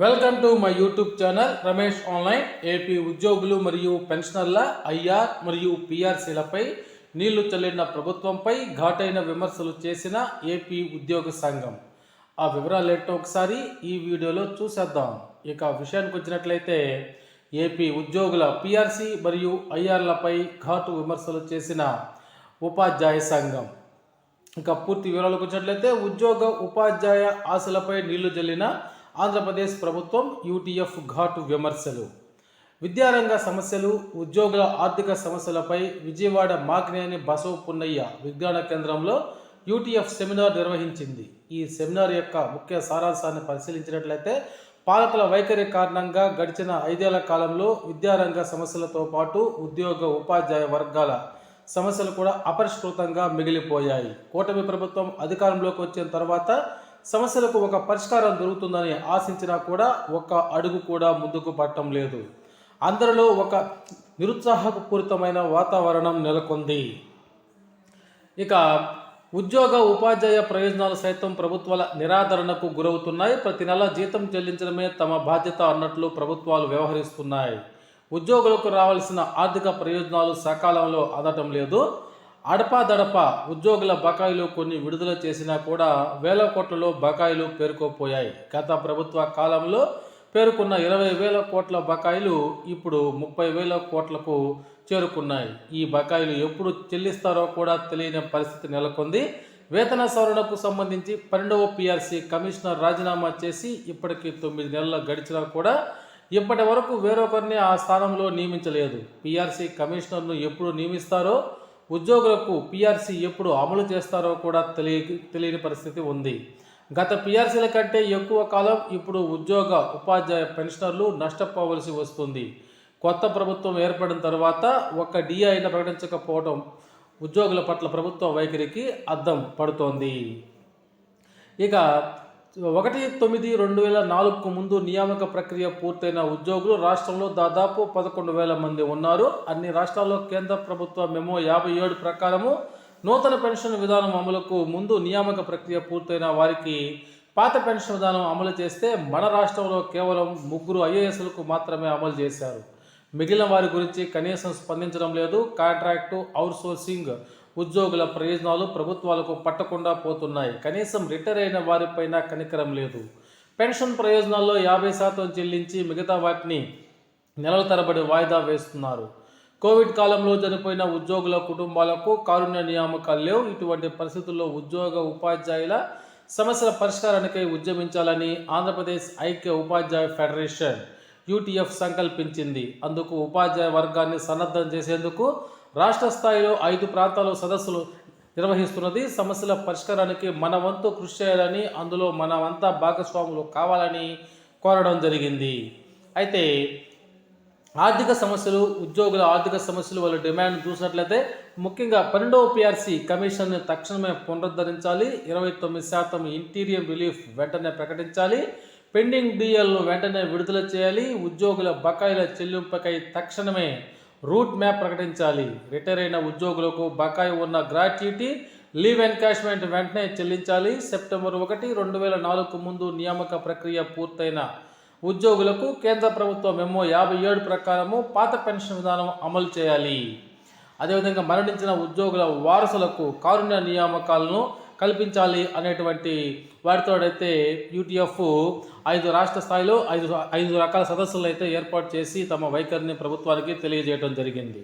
Welcome to my YouTube channel Ramesh online AP ఉద్యోగులు మరియు పెన్షనర్ల IR మరియు పిఆర్సీలపై నీళ్ళు చల్లిన ప్రభుత్వంపై ఘాటైన విమర్శలు చేసిన ఏపీ ఉద్యోగ సంఘం. ఆ వివరాలు ఏంటో ఒకసారి ఈ వీడియోలో చూసేద్దాం. ఇక విషయానికి వచ్చినట్లయితే ఏపీ ఉద్యోగుల పిఆర్సీ మరియు ఐఆర్లపై ఘాటు విమర్శలు చేసిన ఉపాధ్యాయ సంఘం. ఇంకా పూర్తి వివరాలకు వచ్చినట్లయితే ఉద్యోగ ఉపాధ్యాయ ఆశలపై నీళ్ళు జల్లిన ఆంధ్రప్రదేశ్ ప్రభుత్వం యూటీఎఫ్ ఘాటు విమర్శలు. విద్యారంగ సమస్యలు ఉద్యోగుల ఆర్థిక సమస్యలపై విజయవాడ మాగ్నేని బసవ పున్నయ్య విజ్ఞాన కేంద్రంలో యూటీఎఫ్ సెమినార్ నిర్వహించింది. ఈ సెమినార్ యొక్క ముఖ్య సారాంశాన్ని పరిశీలించినట్లయితే పాలకుల వైఖరి కారణంగా గడిచిన ఐదేళ్ళ కాలంలో విద్యారంగ సమస్యలతో పాటు ఉద్యోగ ఉపాధ్యాయ వర్గాల సమస్యలు కూడా అపరిష్కృతంగా మిగిలిపోయాయి. కూటమి ప్రభుత్వం అధికారంలోకి వచ్చిన తర్వాత సమస్యలకు ఒక పరిష్కారం దొరుకుతుందని ఆశించినా కూడా ఒక్క అడుగు కూడా ముందుకు పట్టడం లేదు. అందరిలో ఒక నిరుత్సాహపూరితమైన వాతావరణం నెలకొంది. ఇక ఉద్యోగ ఉపాధ్యాయ ప్రయోజనాలు సైతం ప్రభుత్వాల నిరాదరణకు గురవుతున్నాయి. ప్రతి నెల జీతం చెల్లించడమే తమ బాధ్యత అన్నట్లు ప్రభుత్వాలు వ్యవహరిస్తున్నాయి. ఉద్యోగులకు రావాల్సిన ఆర్థిక ప్రయోజనాలు సకాలంలో అందటం లేదు. అడపాదడప ఉద్యోగుల బకాయిలు కొన్ని విడుదల చేసినా కూడా వేల కోట్లలో బకాయిలు పేరుకోపోయాయి. గత ప్రభుత్వ కాలంలో పేరుకున్న ఇరవై వేల కోట్ల బకాయిలు ఇప్పుడు ముప్పై వేల కోట్లకు చేరుకున్నాయి. ఈ బకాయిలు ఎప్పుడు చెల్లిస్తారో కూడా తెలియని పరిస్థితి నెలకొంది. వేతన సవరణకు సంబంధించి పన్నెండవ పిఆర్సీ కమిషనర్ రాజీనామా చేసి ఇప్పటికి తొమ్మిది నెలలు గడిచినా కూడా ఇప్పటి వరకు వేరొకరిని ఆ స్థానంలో నియమించలేదు. పిఆర్సీ కమిషనర్ను ఎప్పుడు నియమిస్తారో ఉద్యోగులకు పిఆర్సీ ఎప్పుడు అమలు చేస్తారో కూడా తెలియ తెలియని పరిస్థితి ఉంది. గత పిఆర్సీల కంటే ఎక్కువ కాలం ఇప్పుడు ఉద్యోగ ఉపాధ్యాయ పెన్షనర్లు నష్టపోవలసి వస్తుంది. కొత్త ప్రభుత్వం ఏర్పడిన తర్వాత ఒక్క డిఐని ప్రకటించకపోవడం ఉద్యోగుల పట్ల ప్రభుత్వ వైఖరికి అద్దం పడుతోంది. ఇక ఒకటి తొమ్మిది రెండు వేల నాలుగుకు ముందు నియామక ప్రక్రియ పూర్తయిన ఉద్యోగులు రాష్ట్రంలో దాదాపు పదకొండు వేల మంది ఉన్నారు. అన్ని రాష్ట్రాల్లో కేంద్ర ప్రభుత్వ మెమో యాభై ఏడు ప్రకారము నూతన పెన్షన్ విధానం అమలుకు ముందు నియామక ప్రక్రియ పూర్తయిన వారికి పాత పెన్షన్ విధానం అమలు చేస్తే మన రాష్ట్రంలో కేవలం ముగ్గురు ఐఏఎస్లకు మాత్రమే అమలు చేశారు. మిగిలిన వారి గురించి కనీసం స్పందించడం లేదు. కాంట్రాక్టు అవుట్సోర్సింగ్ ఉద్యోగుల ప్రయోజనాలు ప్రభుత్వాలకు పట్టకుండా పోతున్నాయి. కనీసం రిటైర్ అయిన వారిపైన కనికరం లేదు. పెన్షన్ ప్రయోజనాల్లో యాభై శాతం చెల్లించి మిగతా వాటిని నెలల తరబడి వాయిదా వేస్తున్నారు. కోవిడ్ కాలంలో చనిపోయిన ఉద్యోగుల కుటుంబాలకు కారుణ్య నియామకాలు లేవు. ఇటువంటి పరిస్థితుల్లో ఉద్యోగ ఉపాధ్యాయుల సమస్యల పరిష్కారానికై ఉద్యమించాలని ఆంధ్రప్రదేశ్ ఐక్య ఉపాధ్యాయ ఫెడరేషన్ యూటీఎఫ్ సంకల్పించింది. అందుకు ఉపాధ్యాయ వర్గాన్ని సన్నద్ధం చేసేందుకు రాష్ట్ర స్థాయిలో ఐదు ప్రాంతాల్లో సదస్సులు నిర్వహిస్తున్నది. సమస్యల పరిష్కారానికి మన వంతు కృషి చేయాలని అందులో మనమంతా భాగస్వాములు కావాలని కోరడం జరిగింది. అయితే ఆర్థిక సమస్యలు ఉద్యోగుల ఆర్థిక సమస్యలు వాళ్ళ డిమాండ్ చూసినట్లయితే ముఖ్యంగా పన్నెండవ పిఆర్సీ కమిషన్ తక్షణమే పునరుద్ధరించాలి. ఇరవై తొమ్మిది శాతం ఇంటీరియర్ రిలీఫ్ వెంటనే ప్రకటించాలి. పెండింగ్ డిఎల్ను వెంటనే విడుదల చేయాలి. ఉద్యోగుల బకాయిల చెల్లింపుకై తక్షణమే రూట్ మ్యాప్ ప్రకటించాలి. రిటైర్ అయిన ఉద్యోగులకు బకాయి ఉన్న గ్రాట్యుటీ లీవ్ ఎన్కాష్మెంట్ వెంటనే చెల్లించాలి. సెప్టెంబర్ ఒకటి రెండు వేల నాలుగుకు ముందు నియామక ప్రక్రియ పూర్తయిన ఉద్యోగులకు కేంద్ర ప్రభుత్వ మెమో యాభై ఏడు ప్రకారము పాత పెన్షన్ విధానం అమలు చేయాలి. అదేవిధంగా మరణించిన ఉద్యోగుల వారసులకు కారుణ్య నియామకాలను కల్పించాలి అనేటువంటి వారితోడైతే యూటీఎఫ్ ఐదు రాష్ట్ర స్థాయిలో ఐదు ఐదు రకాల సదస్సులు అయితే ఏర్పాటు చేసి తమ వైఖరిని ప్రభుత్వానికి తెలియజేయడం జరిగింది.